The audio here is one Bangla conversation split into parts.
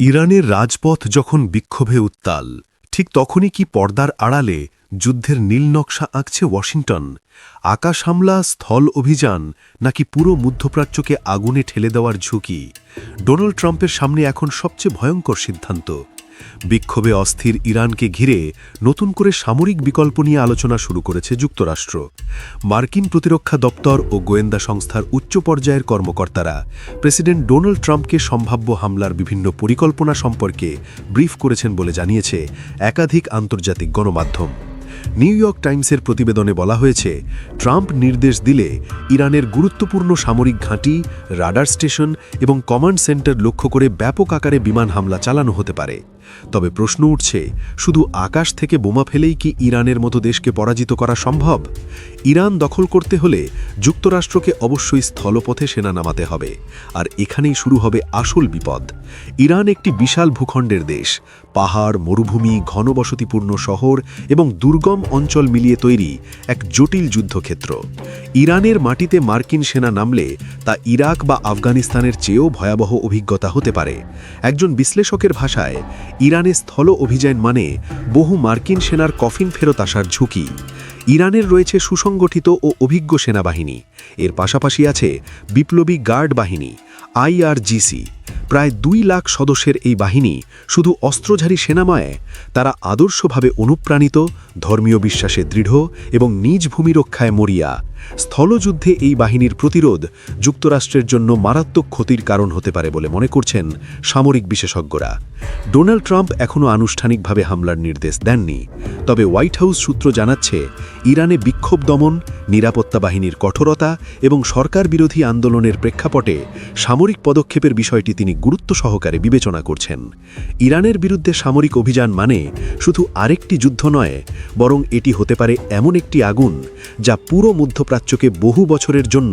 ইরানের রাজপথ যখন বিক্ষোভে উত্তাল, ঠিক তখনই কি পর্দার আড়ালে যুদ্ধের নীল নকশা আঁকছে ওয়াশিংটন? আকাশ হামলা, স্থল অভিযান, নাকি পুরো মধ্যপ্রাচ্যকে আগুনে ঠেলে দেওয়ার ঝুঁকি? ডোনাল্ড ট্রাম্পের সামনে এখন সবচেয়ে ভয়ঙ্কর সিদ্ধান্ত। বিক্ষোভে অস্থির ইরানকে ঘিরে নতুন করে সামরিক বিকল্প নিয়ে আলোচনা শুরু করেছে যুক্তরাষ্ট্র। মার্কিন প্রতিরক্ষা দপ্তর ও গোয়েন্দা সংস্থার উচ্চ পর্যায়ের কর্মকর্তারা প্রেসিডেন্ট ডোনাল্ড ট্রাম্পকে সম্ভাব্য হামলার বিভিন্ন পরিকল্পনা সম্পর্কে ব্রিফ করেছেন বলে জানিয়েছে একাধিক আন্তর্জাতিক গণমাধ্যম। নিউ ইয়র্ক টাইমসের প্রতিবেদনে বলা হয়েছে, ট্রাম্প নির্দেশ দিলে ইরানের গুরুত্বপূর্ণ সামরিক ঘাঁটি, রাডার স্টেশন এবং কমান্ড সেন্টার লক্ষ্য করে ব্যাপক আকারে বিমান হামলা চালানো হতে পারে। তবে প্রশ্ন উঠছে, শুধু আকাশ থেকে বোমা ফেলেই কি ইরানের মতো দেশকে পরাজিত করা সম্ভব? ইরান দখল করতে হলে যুক্তরাষ্ট্রকে অবশ্যই স্থলপথে সেনা নামাতে হবে, আর এখানেই শুরু হবে আসল বিপদ। ইরান একটি বিশাল ভূখণ্ডের দেশ, পাহাড়, মরুভূমি, ঘনবসতিপূর্ণ শহর এবং দুর্গম অঞ্চল মিলিয়ে তৈরি এক জটিল যুদ্ধক্ষেত্র। ইরানের মাটিতে মার্কিন সেনা নামলে তা ইরাক বা আফগানিস্তানের চেয়েও ভয়াবহ অভিজ্ঞতা হতে পারে। একজন বিশ্লেষকের ভাষায় ইরানে স্থল অভিযান মানে বহু মার্কিন সেনার কফিন ফেরত আসার ঝুঁকি। ইরানের রয়েছে সুসংগঠিত ও অভিজ্ঞ সেনাবাহিনী। এর পাশাপাশি আছে বিপ্লবী গার্ড বাহিনী, আইআরজিসি। প্রায় দুই লাখ সদস্যের এই বাহিনী শুধু অস্ত্রধারী সেনাময়, তারা আদর্শভাবে অনুপ্রাণিত, ধর্মীয় বিশ্বাসে দৃঢ় এবং নিজ ভূমি রক্ষায় মরিয়া। স্থলযুদ্ধে এই বাহিনীর প্রতিরোধ যুক্তরাষ্ট্রের জন্য মারাত্মক ক্ষতির কারণ হতে পারে বলে মনে করছেন সামরিক বিশেষজ্ঞরা। ডোনাল্ড ট্রাম্প এখনও আনুষ্ঠানিকভাবে হামলার নির্দেশ দেননি। তবে হোয়াইট হাউস সূত্র জানাচ্ছে, ইরানে বিক্ষোভ দমন নিরাপত্তা বাহিনীর কঠোরতা এবং সরকার বিরোধী আন্দোলনের প্রেক্ষাপটে সামরিক পদক্ষেপের বিষয়টি তিনি গুরুত্ব সহকারে বিবেচনা করছেন। ইরানের বিরুদ্ধে সামরিক অভিযান মানে শুধু আরেকটি যুদ্ধ নয়, বরং এটি হতে পারে এমন একটি আগুন যা পুরো মধ্যপ্রাচ্যকে বহু বছরের জন্য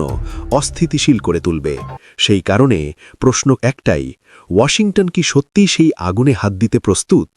অস্থিতিশীল করে তুলবে। সেই কারণে প্রশ্ন একটাই, ওয়াশিংটন কি সত্যিই সেই আগুনে হাত দিতে প্রস্তুত?